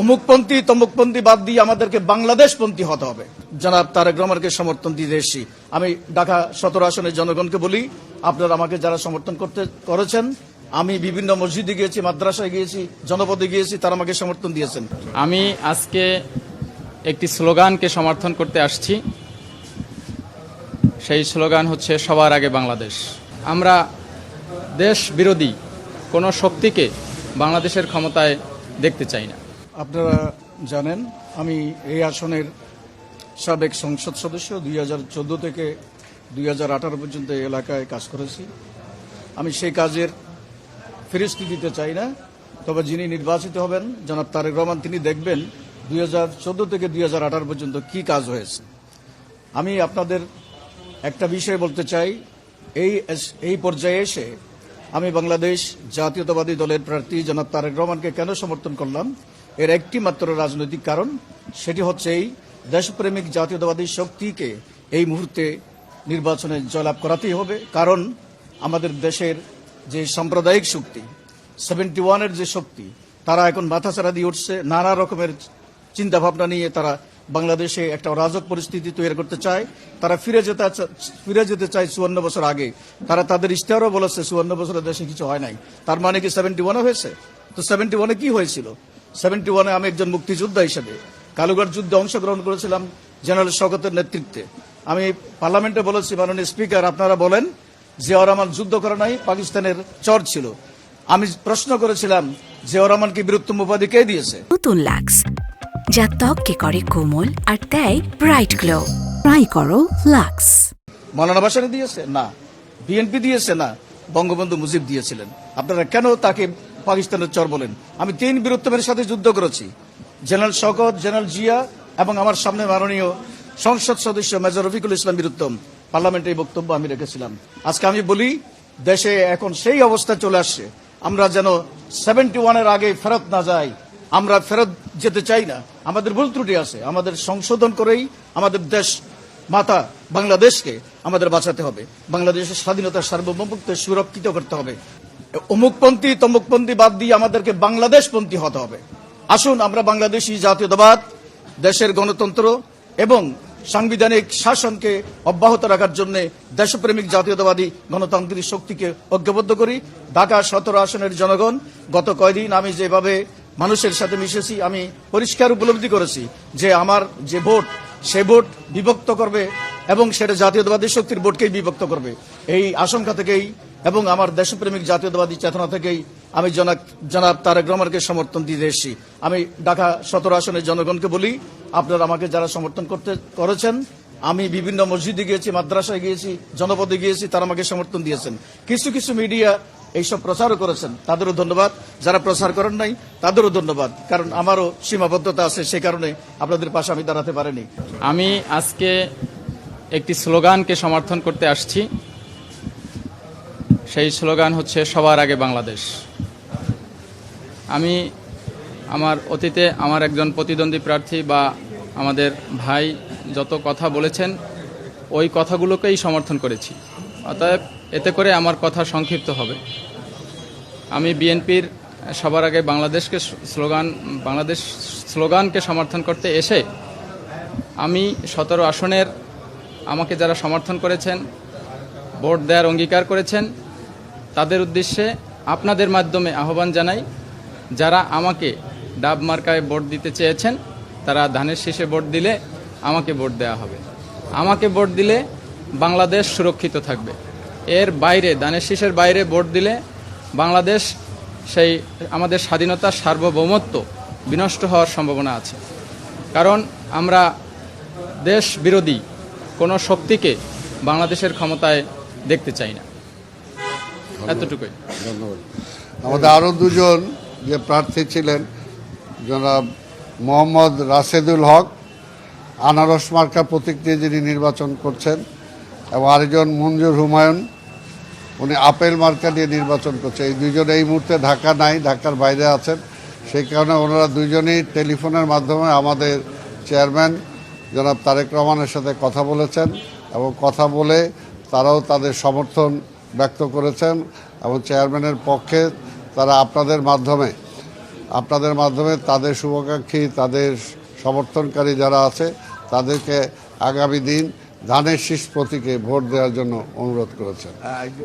অমুকপন্থী, তমুকপন্থী বাদ দিয়ে আমাদেরকে বাংলাদেশপন্থী হতে হবে। জনাব তারেক রহমানকে সমর্থন দিতে এসেছি। আমি ঢাকা সতেরো আসনের জনগণকে বলি, আপনারা আমাকে যারা সমর্থন করতে করেছেন, আমি বিভিন্ন মসজিদে গিয়েছি, মাদ্রাসায় গিয়েছি, জনপদে গিয়েছি, তারা আমাকে সমর্থন দিয়েছেন। আমি আজকে একটি স্লোগানকে সমর্থন করতে আসছি। সেই স্লোগান হচ্ছে, সবার আগে বাংলাদেশ। আমরা দেশ বিরোধী কোনো শক্তিকে বাংলাদেশের ক্ষমতায় দেখতে চাই না। আপনারা জানেন, আমি এই আসনের সাবেক সংসদ সদস্য, দুই হাজার চোদ্দ থেকে দুই হাজার আঠারো পর্যন্ত এলাকায় কাজ করেছি। আমি সেই কাজের ফিরিস্তি দিতে চাই না, তবে যিনি নির্বাচিত হবেন, জনাব তারেক রহমান, তিনি দেখবেন দুই হাজার চোদ্দ থেকে দুই হাজার আঠারো পর্যন্ত কি কাজ হয়েছে। আমি আপনাদের একটা বিষয় বলতে চাই, এই এই পর্যায়ে এসে আমি বাংলাদেশ জাতীয়তাবাদী দলের প্রার্থী জনাব তারেক রহমানকে কেন সমর্থন করলাম? এর একটি মাত্র রাজনৈতিক কারণ, সেটি হচ্ছে এই দেশপ্রেমিক জাতীয়তাবাদী শক্তিকে এই মুহূর্তে নির্বাচনে জয়লাভ করাতেই হবে। কারণ আমাদের দেশের যে সাম্প্রদায়িক শক্তি সেভেন্টি ওয়ানের যে শক্তি, তারা এখন মাথাছাড়া দিয়ে উঠছে, নানা রকমের চিন্তাভাবনা নিয়ে তারা বাংলাদেশে একটা অরাজক পরিস্থিতি তৈরি করতে চায়, তারা ফিরে যেতে ফিরে যেতে চায় চুয়ান্ন বছর আগে। তারা তাদের ইশতেহারও বলেছে, চুয়ান্ন বছরের দেশে কিছু হয় নাই। তার মানে কি সেভেন্টি ওয়ানে হয়েছে? তো সেভেন্টি ওয়ানে কি হয়েছিল? সেভেন্টি ওয়ানে আমি একজন মুক্তিযোদ্ধা হিসেবে কালুঘাট যুদ্ধে অংশগ্রহণ করেছিলাম জেনারেল শওকতের নেতৃত্বে। আমি পার্লামেন্টে বলেছি, মাননীয় স্পিকার, আপনারা বলেন, জিয়াউর রহমান যুদ্ধ করে নাই, পাকিস্তানের চর ছিল। আমি প্রশ্ন করেছিলাম, জিয়াউর রহমানকে বীরত্তম উপাধি কে দিয়েছে? নতুন লাক্স। যা ত্বককে করে কোমল আর দেয় ব্রাইট গ্লো ট্রাই করো লাক্স মৌলানা ভাসানি দিয়েছে? না। বিএনপি দিয়েছে? না। বঙ্গবন্ধু মুজিব দিয়েছিলেন। আপনারা কেন তাকে পাকিস্তানের চর বলেন? আমি তিন বীরত্বের সাথে যুদ্ধ করেছি। জেনারেল শকত জেনারেল জিয়া এবং আমার সামনে মাননীয় সংসদ সদস্য মেজর রফিকুল ইসলাম বীরুত্তম। পার্লামেন্টে এই বক্তব্য আমি রেখেছিলাম। আজকে আমি বলি, দেশে এখন সেই অবস্থা চলে আসছে। আমরা যেন সেভেন্টি ওয়ানের আগে ফেরত না যাই। আমরা ফেরত যেতে চাই না। আমাদের ভুল ত্রুটি আছে। আমাদের সংশোধন করেই আমাদের দেশ মাতা বাংলাদেশকে আমাদের বাঁচাতে হবে। বাংলাদেশের স্বাধীনতা সার্বভৌমত্ব সুরক্ষিত করতে হবে। অমুকপন্থী, তমুকপন্থী বাদ দিয়ে আমাদেরকে বাংলাদেশপন্থী হতে হবে। আসুন, আমরা বাংলাদেশি জাতীয়তাবাদ, দেশের গণতন্ত্র এবং সাংবিধানিক শাসনকে অব্যাহত রাখার জন্য দেশপ্রেমিক জাতীয়তাবাদী গণতান্ত্রিক শক্তিকে ঐক্যবদ্ধ করি। ঢাকা সতেরো আসনের জনগণ, গত কয়দিন আমি যেভাবে মানুষের সাথে মিশেছি, আমি পরিষ্কার উপলব্ধি করেছি যে আমার যে ভোট, সে ভোট বিভক্ত করবে এবং সেটা জাতীয়তাবাদী শক্তির ভোটকেই বিভক্ত করবে। এই আশঙ্কা থেকেই এবং আমার দেশপ্রেমিক জাতীয়তাবাদী চেতনা থেকেই আমি জনাব জনাব তারেক রহমানকে সমর্থন দিতে এসেছি। আমি ঢাকা সতেরো আসনের জনগণকে বলি, আপনারা আমাকে যারা সমর্থন করতে, করেছেন, আমি বিভিন্ন মসজিদে গিয়েছি, মাদ্রাসায় গিয়েছি, জনপদে গিয়েছি, তারা আমাকে সমর্থন দিয়েছেন। কিছু কিছু মিডিয়া এইসব প্রচারও করেছেন। তাদেরও ধন্যবাদ। যারা প্রচার করেন নাই, তাদেরও ধন্যবাদ। কারণ আমারও সীমাবদ্ধতা আছে সে কারণে আপনাদের পাশে আমি দাঁড়াতে পারিনি। আমি আজকে একটি স্লোগানকে সমর্থন করতে আসছি। সেই স্লোগান হচ্ছে, সবার আগে বাংলাদেশ। আমি আমার অতীতে আমার একজন প্রতিদ্বন্দ্বী প্রার্থী বা আমাদের ভাই যত কথা বলেছেন, ওই কথাগুলোকেই সমর্থন করেছি। অতএব এতে করে আমার কথা সংক্ষিপ্ত হবে। আমি বিএনপির সবার আগে বাংলাদেশকে স্লোগান, বাংলাদেশ স্লোগানকে সমর্থন করতে এসে আমি সতেরো আসনের আমাকে যারা সমর্থন করেছেন, ভোট দেওয়ার অঙ্গীকার করেছেন, তাদের উদ্দেশ্যে আপনাদের মাধ্যমে আহ্বান জানাই, যারা আমাকে ডাব মার্কায় ভোট দিতে চেয়েছেন, তারা ধানের শীষে ভোট দিলে আমাকে ভোট দেওয়া হবে। আমাকে ভোট দিলে বাংলাদেশ সুরক্ষিত থাকবে। এর বাইরে দানের শীষের বাইরে ভোট দিলে বাংলাদেশ সেই আমাদের স্বাধীনতার সার্বভৌমত্ব বিনষ্ট হওয়ার সম্ভাবনা আছে। কারণ আমরা দেশ বিরোধী কোনো শক্তিকে বাংলাদেশের ক্ষমতায় দেখতে চাই না। এতটুকুই। ধন্যবাদ। আমাদের আরও দুজন যে প্রার্থী ছিলেন জনাব মোহাম্মদ রাশেদুল হক আনারস মার্কা প্রতীক দিয়ে যিনি নির্বাচন করছেন এবং আরেকজন মঞ্জুর হুমায়ুন, উনি আপেল মার্কা দিয়ে নির্বাচন করছে। এই দুইজন এই মুহূর্তে ঢাকা নাই, ঢাকার বাইরে আছেন। সেই কারণে ওনারা দুইজনই টেলিফোনের মাধ্যমে আমাদের চেয়ারম্যান জনাব তারেক রহমানের সাথে কথা বলেছেন এবং কথা বলে তারাও তাদের সমর্থন ব্যক্ত করেছেন এবং চেয়ারম্যানের পক্ষে তারা আপনাদের মাধ্যমে আপনাদের মাধ্যমে তাদের শুভাকাঙ্ক্ষী, তাদের সমর্থনকারী যারা আছে, তাদেরকে আগামী দিন ধানের শীষ প্রতীকে ভোট দেওয়ার জন্য অনুরোধ করেছেন।